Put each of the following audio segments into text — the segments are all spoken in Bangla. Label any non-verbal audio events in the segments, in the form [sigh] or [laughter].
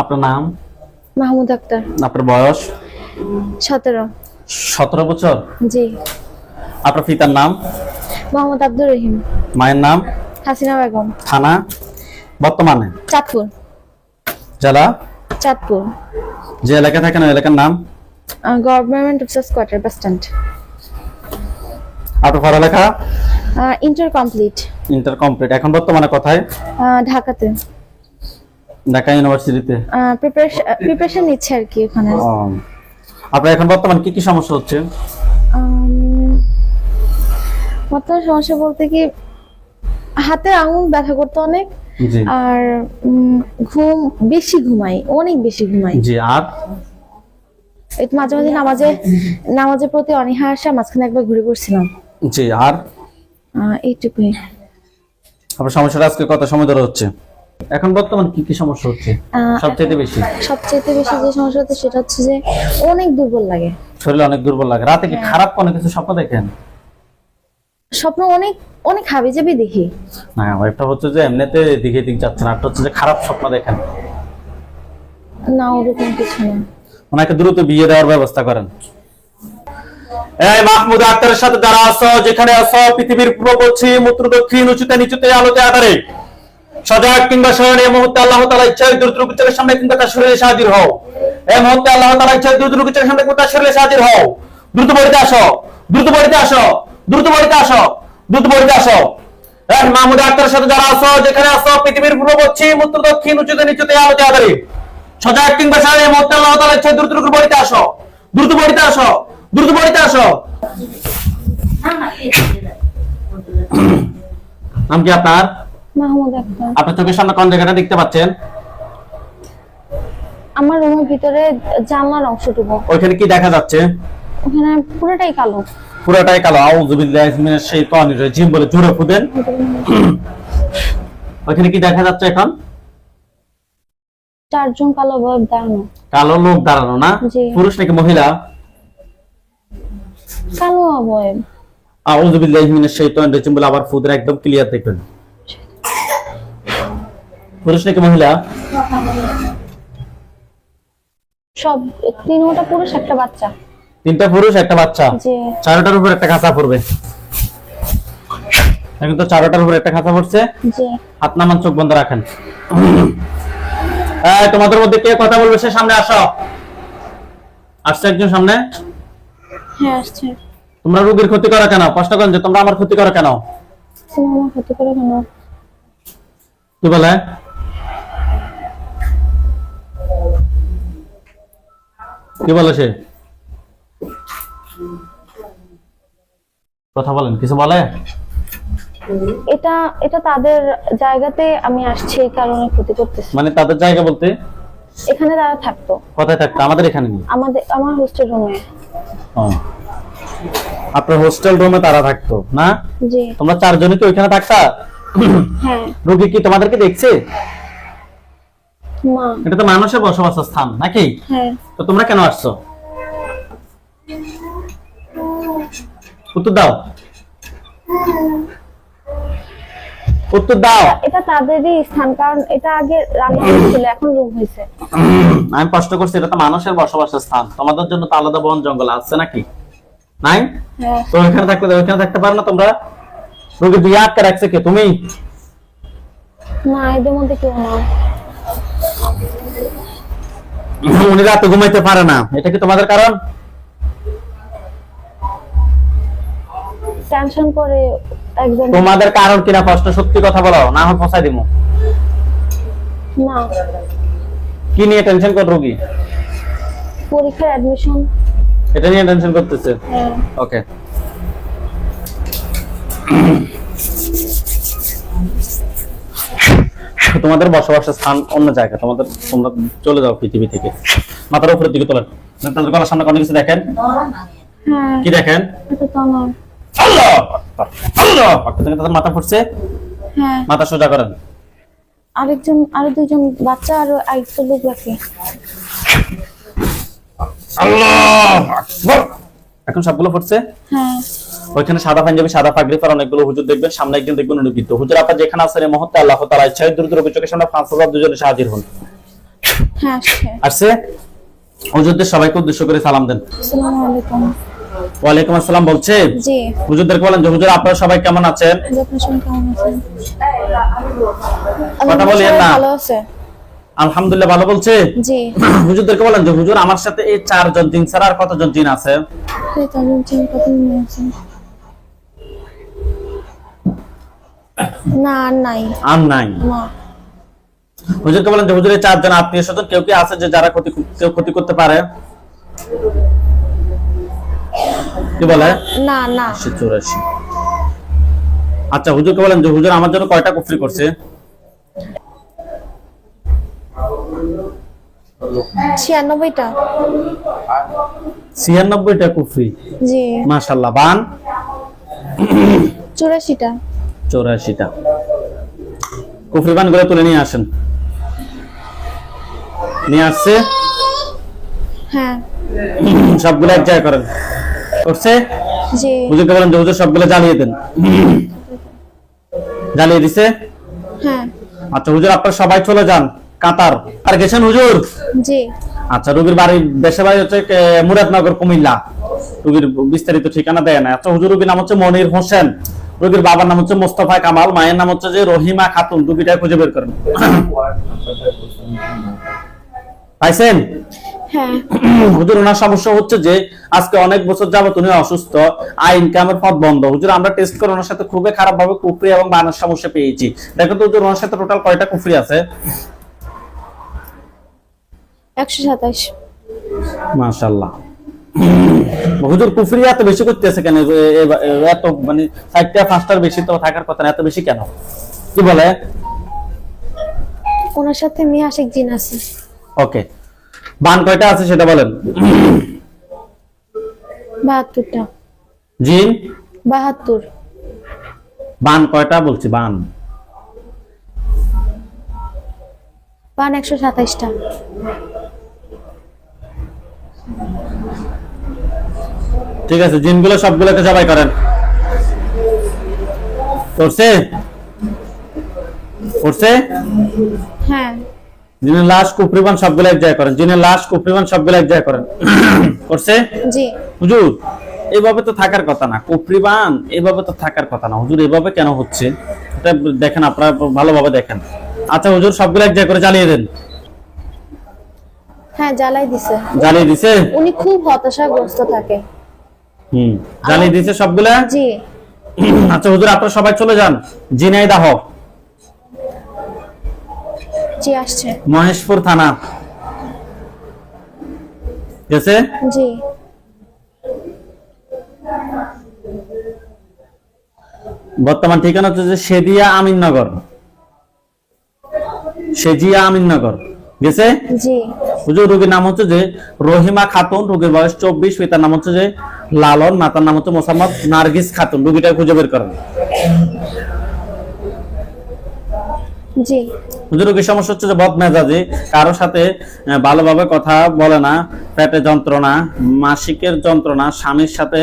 আপনার নাম? মাহমুদ আক্তার। আপনার বয়স? সতেরো। সতেরো বছর? জি। আপনার পিতার নাম? মোহাম্মদ আব্দুর রহিম। মায়ের নাম? হাসিনা বেগম। থানা? বর্তমানে? চাঁদপুর। জেলা? চাঁদপুর। যে এলাকায় থাকেন ওই এলাকার নাম? Government officers quarter bus stand. আপনার পড়ালেখা? Inter complete. Inter complete. এখন বর্তমানে কোথায়? ঢাকাতে। ঢাকা ইউনিভার্সিটিতে প্রিপারেশন নিচ্ছে আর কি ওখানে। আপনার এখন বর্তমানে কি কি সমস্যা হচ্ছে? বর্তমান সমস্যা বলতে কি হাতে আঙুল ব্যথা করতে অনেক আর ঘুম বেশি ঘুমাই অনেক বেশি ঘুমাই। জি আর? এই মাঝে মাঝে নামাজে নামাজের প্রতি অনীহা আসা মাঝখানে একবার ঘুরে পড়ছিলাম। জি আর? এইটুকুই। আপনার সমস্যাটা আজকে কত সময় ধরে হচ্ছে? এখন বর্তমান কি কি সমস্যা হচ্ছে? সবচেয়ে বেশি? সবচেয়ে বেশি যে সমস্যা হচ্ছে সেটা হচ্ছে যে অনেক দুর্বল লাগে। শরীরে অনেক দুর্বল লাগে। রাতে কি খারাপ কোনো কিছু স্বপ্ন দেখেন? স্বপ্ন অনেক অনেক হাবি যাবি দেখি। না একটা হচ্ছে যে এমনিতে দিকে দিক যাচ্ছে না একটা হচ্ছে যে খারাপ স্বপ্ন দেখেন। না ওরকম কিছু না। ওনাকে দ্রুত বিয়ে দেওয়ার ব্যবস্থা করেন। এই মাহমুদ আক্তারের সাথে যারা আছো যেখানে আছো পৃথিবীর পূর্ব পশ্চিম উত্তর দক্ষিণ উঁচুতে নিচুতে আলোতে আধারে। সজাগ কিংবা শয়নে এই মুহূর্তে আল্লাহ তালা ইচ্ছায় দ্রুত রুকুচের সামনে কিংবা তার শরীরে হাজির হও। এই মুহূর্তে আল্লাহ তালা ইচ্ছায় দ্রুত রুকুচের সামনে কিংবা তার শরীরে হাজির হও। দ্রুত বাড়িতে আসো দ্রুত বাড়িতে আসো দ্রুত বাড়িতে আসো দ্রুত বাড়িতে আসো। মাহমুদ আক্তারের সাথে যারা আছো যেখানে আছো পৃথিবীর পূর্ব পশ্চিম উত্তর দক্ষিণ উঁচুতে নিচুতে আলোতে আধারে সজাগ কিংবা সারা এই মুহূর্তে আল্লাহ তালা দ্রুত দ্রুত বাড়িতে আসো দ্রুত বাড়িতে আসো দ্রুত বাড়িতে আসো। নাম কি আপনার? মাহমুদ আক্তার আপনার চোখের সামনে কোন জায়গাটা দেখতে পাচ্ছেন? আমার রুমের ভিতরে জানলার অংশটুকু। ওইখানে কি দেখা যাচ্ছে? ওখানে পুরোটাই কালো। পুরোটাই কালো। আউযুবিল্লাহি মিনাশ শাইতানির রাজিম বলে জোরে ফুদেন। কি দেখা যাচ্ছে এখন? চারজন কালো বয়ব দাঁড়ানো। কালো লোক দাঁড়ানো না? পুরুষ নাকি মহিলা? কালো বয়ব আউযুবিল্লাহি মিনাশ শাইতানির রাজিম বলে আবার ফুদের একদম ক্লিয়ার দেখবেন পুরুষ নাকি মহিলা? সব তিনটা পুরুষ একটা বাচ্চা। তিনটা পুরুষ একটা বাচ্চা? চারোটার উপর একটা খাঁচা পড়বে। এখন তো চারোটার উপর একটা খাঁচা পড়ছে। হাত নামান চোখ বন্ধ রাখেন। তোমাদের মধ্যে কে কথা বলবে সে সামনে আসো। আসছে একজন সামনে? হ্যাঁ আসছে। তোমরা রোগীর ক্ষতি করো কেন? কষ্ট করেন যে তোমরা আমার ক্ষতি করো কেন? ক্ষতি করে কেন? কি বলে? কি বলে সে? কথা বলেন কিছু বলে? এটা এটা তাদের জায়গাতে আমি আসছি এই কারণে ক্ষতি করতেছি। মানে তাদের জায়গা বলতে? এখানে তারা থাকতো। কোথায় থাকতো? আমাদের এখানে নেই। আমাদের আমার হোস্টেল রুমে। আপনার হোস্টেল রুমে তারা থাকতো না? জি। তোমরা চারজনই কি ওইখানে থাকতা? হ্যাঁ। রোগী কি তোমাদেরকে দেখছে? এটা তো মানুষের বসবাস স্থান নাকি? হ্যাঁ। তো তোমরা কেন আসছো? উত্তর দাও। উত্তর দাও। এটা তাদেরই স্থান কারণ এটা আগে ছিল এখন রুম হয়েছে। আমি প্রশ্ন করছি এটা তো মানুষের বসবাস স্থান। তোমাদের জন্য তো আলাদা বন জঙ্গল আছে নাকি? নাই? হ্যাঁ। তো থাকতে থাকতে পারো না তোমরা? রোগী দিয়ে আটকে রাখছে কে? তুমি? না এদের মধ্যে কেউ না। উনি রাতে ঘুমাইতে পারে না। এটা কি তোমাদের কারণ? টেনশন করে একজন তোমাদের কারণ কিনা প্রশ্ন সত্যি কথা বলো না হয় ফসাই দিমু। না। কি নিয়ে টেনশন কর রোগী? পরীক্ষার অ্যাডমিশন এটা নিয়ে টেনশন করতেছে? হ্যাঁ। ওকে তোমাদের বসবাসের স্থান অন্য জায়গা তোমাদের তোমরা চলে যাও পৃথিবী থেকে। মাথার উপরের দিকে তোলেন। তাদের গলার সামনে কিছু দেখেন? হ্যাঁ। কি দেখেন? আল্লাহ আল্লাহ তাদের মাথা ফুটছে? হ্যাঁ। মাথা সোজা করেন। আরেকজন আরও দুজন বাচ্চা আর আরেকটা লোক আল্লাহ এখন সবগুলো ফুটছে? হ্যাঁ। ওইখানে সাদা পাঞ্জাবি সাদা পাগড়ি পরা অনেকগুলো হুজুর দেখবেন সামনে একজন দেখবেন অনুবিদ্ধ হুজুর আপনার যেখানে আছেন এই মুহূর্তে আল্লাহ তালা ইচ্ছায় দ্রুত রোগী চোখের সামনে পাঁচ হাজার দুজনে হাজির হন। হ্যাঁ আসছে। হুজুরদের সবাইকে উদ্দেশ্য করে সালাম দেন। আসসালামু আলাইকুম। ওয়ালাইকুম আসসালাম বলছে। জি। হুজুরদেরকে বলেন হুজুর আপনারা সবাই কেমন আছেন? কথা সবাই না। ভালো আছে। আলহামদুলিল্লাহ ভালো বলছে। জি। [clears throat] হুজুরদেরকে বলেন যে হুজুর আমার সাথে এই চারজন জিন ছাড়া আর কতজন জিন আছে? না আর নাই। আর নাই? হুজুরকে বলেন যে হুজুর চারজন আত্মীয় স্বজন কেউ কি আছে যে যারা ক্ষতি কেউ ক্ষতি করতে পারে? কি বলে? না না। চৌরাশি। আচ্ছা হুজুরকে বলেন যে হুজুর আমার জন্য কয়টা কুফরি করছে? ছিয়ানব্বইটা। ছিয়ানব্বইটা কুফরি। জি। মাশাল্লাহ বান? চুরাশিটা। চৌরাশিটা। কুফরি বানগুলো তুলে নিয়ে আসেন। নিয়ে আসছে। হ্যাঁ। সবগুলো এক জায়গায় করেন। করছে? জি। হুজুরকে বলেন যে হুজুর সবগুলো জ্বালিয়ে দেন। জ্বালিয়ে দিছে? হ্যাঁ। আচ্ছা হুজুর আপনারা সবাই চলে যান। কাতার। আর গেছেন হুজুর? জি। আচ্ছা রোগীর বাড়ি দেশের বাড়ি হচ্ছে মুরাদনগর কুমিল্লা। রুগীর বিস্তারিত ঠিকানা দেয় না আচ্ছা হুজুর রোগীর নাম হচ্ছে মনির হোসেন। রোগীর বাবার নাম হচ্ছে মোস্তফা কামাল মায়ের নাম হচ্ছে যে রহিমা খাতুন। রোগীটা খুঁজে বের করেন। পাইছেন? হ্যাঁ। হুজুর ওনার সমস্যা হচ্ছে যে আজকে অনেক বছর যাবত উনি অসুস্থ আই ইনকামের পথ বন্ধ। হুজুর আমরা টেস্ট করে ওনার সাথে খুবই খারাপ ভাবে কুফরি এবং বানার সমস্যা পেয়েছি। দেখো তো হুজুর ওনার সাথে টোটাল কয়টা কুফরি আছে? একশো সাতাশ। মাশাল্লাহ হুজুর কুফরি এত বেশি করতেছে কেন? এত মানে চারটা পাঁচটার বেশি তো থাকার কথা না এত বেশি কেন? কি বলে? ওনার সাথে মেয়ে আশেক জিন আছে। ওকে। বান কয়টা আছে সেটা বলেন। বাহাত্তরটা। জিন? বাহাত্তর। বান কয়টা বলছি বান? বান একশো সাতাইশটা। ঠিক আছে জিনগুলো সবগুলোকে জবাই করেন। করছে? করছে? হ্যাঁ। জিনের লাশ কুপরিবান সবগুলো এক জায়গায় করেন। জিনের লাশ কুপরিবান সবগুলো এক জায়গায় করেন। করছে? জি। হুজুর এভাবে তো থাকার কথা না। কুপরিবান এভাবে তো থাকার কথা না। হুজুর এভাবে কেন হচ্ছে? এটা দেখেন আপনারা ভালোভাবে দেখেন। আচ্ছা হুজুর সবগুলো এক জায়গায় করে জ্বালিয়ে দেন। হ্যাঁ জ্বালাই দিছে। জ্বালিয়ে দিছে? উনি খুব হতাশাগ্রস্ত থাকে। হুম দিছে সবগুলা? জি। আচ্ছা হুজুর আপনারা সবাই চলে যান। জি আসছে। মহেশপুর থানা। গেছে? জি। বর্তমান ঠিকানা হচ্ছে যে সেদিয়া আমিননগর সেজিয়া আমিননগর গেছে? জি। হুজুর রোগীর নাম হচ্ছে যে রহিমা খাতুন, রোগীর বয়স চব্বিশ, পিতার নাম হচ্ছে যে লালন, মাতার নাম হচ্ছে মোসাম্মদ নার্গিস খাতুন। রুগীটা খুঁজে বের করেন। রোগীর সমস্যা হচ্ছে যে বদমেজাজি কারোর সাথে ভালোভাবে কথা বলে না, পেটে যন্ত্রণা, মাসিকের যন্ত্রণা, স্বামীর সাথে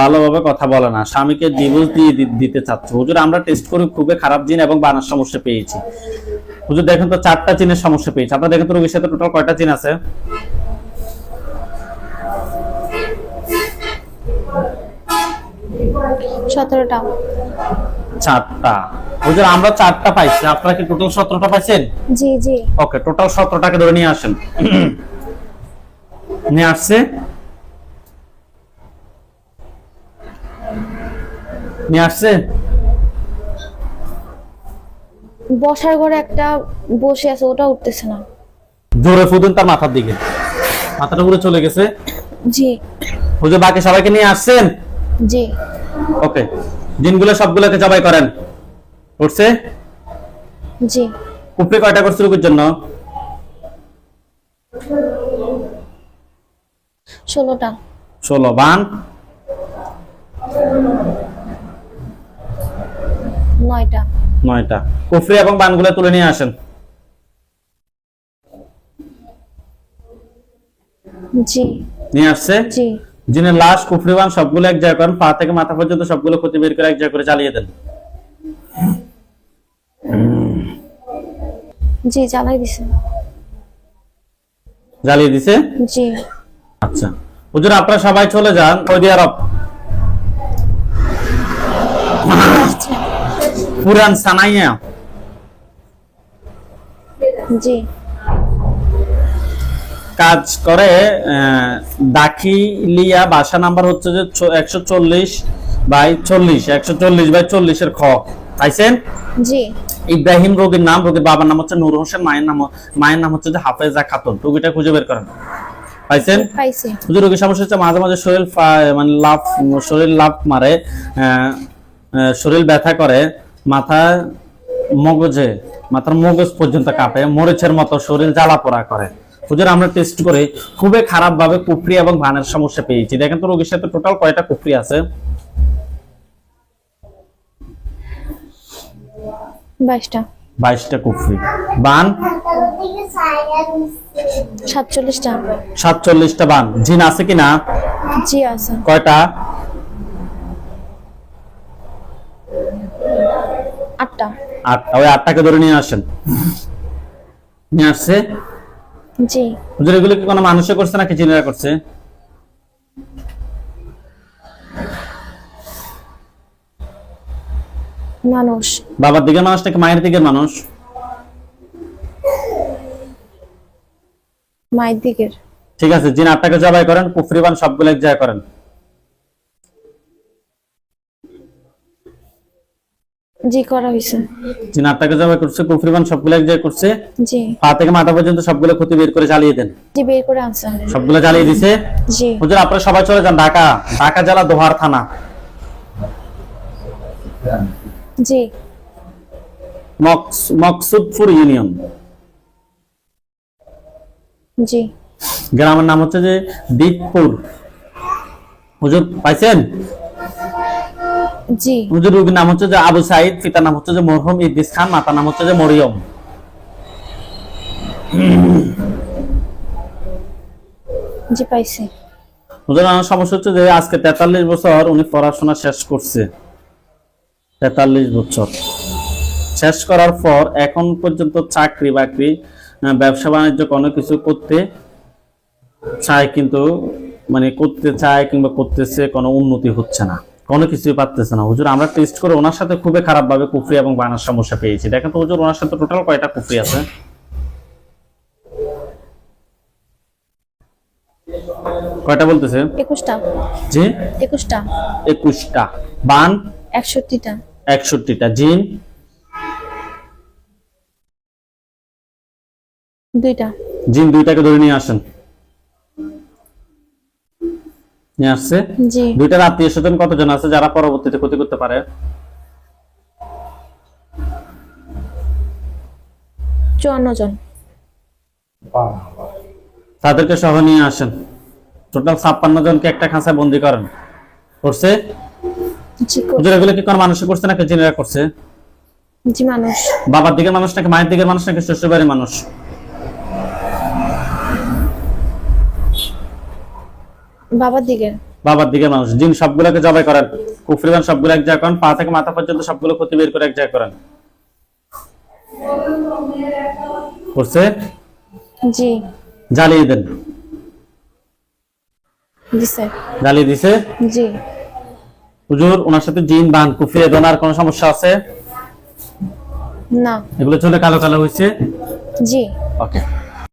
ভালোভাবে কথা বলে না, স্বামীকে ডিভোর্স দিয়ে দিতে চাচ্ছে। হুজুর, আমরা টেস্ট করে খুবই খারাপ জিন এবং বানার সমস্যা পেয়েছি। হুজুর, দেখেন তো চারটা চিনের সমস্যা পেয়েছি। আপনারা দেখেন তো রোগীর সাথে টোটাল কয়টা চিন আছে? সতেরোটা। চারটা। হুজুর আমরা চারটা পাইছি আপনারা কি টোটাল সতেরোটা পাইছেন? জি জি। ওকে টোটাল সতেরোটাকে ধরে নিয়ে আসেন। নিয়ে আসছে। নিয়ে আসছে। বসার ঘরে একটা বসে আছে ওটা উঠতেছে না। জোরে ফুদুন তার মাথার দিকে। মাথাটা পুরো চলে গেছে। জি। হুজুর বাকি সবাইকে নিয়ে আসছেন? জি। ওকে দিনগুলো সবগুলোকে জবাই করেন। করছে জি। কুপড়ি কয়টা করছে রুকুর জন্য? ষোলোটা। ষোলো বান। নয়টা। নয়টা। কুফরি এবং বানগুলো তুলে নিয়ে আসেন। জি। নিয়ে আসছে? জি। যিনি লাশ কুফরিবান সবগুলো এক জায়গায় করেন পা থেকে মাথা পর্যন্ত সবগুলো ক্ষতি বের করে এক জায়গায় করে চালিয়ে দেন। জি জ্বালাই দিছে। জ্বালিয়ে দিছে? জি। আচ্ছা। হুজুর আপনারা সবাই চলে যান। সৌদি আরব পুরান সানাইয়া। জি। কাজ করে দাখিলিয়া বাসা নাম্বার হচ্ছে যে একশো চল্লিশ বাই চল্লিশ একশো চল্লিশ বাই চল্লিশের খ। পাইছেন? জি। ইব্রাহিম রোগীর নাম রোগীর বাবার নাম হচ্ছে নূর হোসেন মায়ের নাম মায়ের নাম হচ্ছে যে হাফেজা খাতুন। রোগীটা খুঁজে বের করেন। পাইছেন? পাইছি। রোগীর সমস্যা হচ্ছে মাঝে মাঝে শরীর মানে লাভ শরীর লাভ মারে শরীর ব্যথা করে মাথা মগজে মাথার মগজ পর্যন্ত কাঁপে মরিচের মতো শরীর জ্বালা পোড়া করে। হুজুর আমরা টেস্ট করে খুবই খারাপ ভাবে কুফরি এবং ভানের সমস্যা পেয়েছি। দেখেন তো রোগীর সাথে টোটাল কয়টা কুফরি আছে? বাইশটা। বাইশটা কুফরি। বান? সাতচল্লিশটা। সাতচল্লিশটা বান। জিন আছে কিনা জি আছে। কয়টা? আটটা। আটটা। ওই আটটাকে ধরে নিয়ে আসেন। নিয়ে আসছে। জি। হুজুর এগুলো কি কোনো মানুষে করছে নাকি জিনেরা করছে? মানুষ। বাবার দিকের মানুষ নাকি মায়ের দিকের মানুষ? মায়ের দিকের। ঠিক আছে জিন আটটাকে জবাই করেন কুফরিবান সবগুলো এক জায়গায় করেন। জি করা হয়েছে জিন আটটাকে জবাই করছে কুফরিবান সবগুলো এক জায়গায় করছে জি। পা থেকে মাথা পর্যন্ত সবগুলো ক্ষতি বের করে জ্বালিয়ে দেন। জি বের করে আনছে। সবগুলো জ্বালিয়ে দিছে? জি। হুজুর আপনারা সবাই চলে যান ঢাকা। ঢাকা জেলা দোহার থানা। জি। মকস- মকসুদপুর ইউনিয়ন। জি। গ্রামের নাম হচ্ছে যে দিকপুর হুজুর পাইছেন? জি। হুজুর রোগীর নাম হচ্ছে যে আবু সাইদ পিতার নাম হচ্ছে যে মরহুম ইদ্রিস খান মাতার নাম হচ্ছে যে মরিয়ম। জি পাইছি। হুজুর আমার সমস্যা হচ্ছে যে আজকে তেতাল্লিশ বছর উনি পড়াশোনা শেষ করছে। তেতাল্লিশ বছর। শেষ করার পর এখন পর্যন্ত চাকরি বাকরি ব্যবসা বাণিজ্য কোনো কিছু করতে চায় কিন্তু মানে করতে চায় কিংবা করতেছে কোনো উন্নতি হচ্ছে না। কোনো কিছুই পারতেছে না। হুজুর আমরা টেস্ট করে ওনার সাথে খুবই খারাপ ভাবে কুফরি এবং বানার সমস্যা পেয়েছি। দেখেন তো হুজুর ওনার সাথে টোটাল কয়টা কুফরি আছে? কয়টা বলতেছে? একুশটা। জি? একুশটা। একুশটা। বান? একষট্টিটা। একষট্টিটা। জিন? দুইটা। জিন দুইটাকে ধরে নিয়ে আসেন। নিয়ে আসছে। দুইটার আত্মীয় স্বজন কতজন আছে যারা পরবর্তীতে ক্ষতি করতে পারে? চুয়ান্ন জন। তাদেরকে সহ নিয়ে আসেন। টোটাল ছাপ্পান্ন জনকে একটা খাঁচায় বন্দি করেন। করছে? এগুলো কি কোনো মানুষে করছে নাকি জিনেরা করছে? জি মানুষ। বাবার দিকের মানুষ নাকি মায়ের দিকের মানুষ নাকি শ্বশুর বাড়ির মানুষ? বাবার দিকের বাবার দিকের মানুষ। জিন সবগুলোকে জবাই করেন কুফরিবান সবগুলো এক জায়গায় করেন পা থেকে মাথা পর্যন্ত সবগুলো ক্ষতি বের করে এক জায়গায় করেন। করছে? জি। জ্বালিয়ে দেন। দিছে। জ্বালিয়ে দিছে? জি। হুজুর ওনার সাথে জিন বান কুফিয়ে দোনার কোনো সমস্যা আছে? না। এগুলো চলে কালো কালো হয়েছে? জি। ওকে।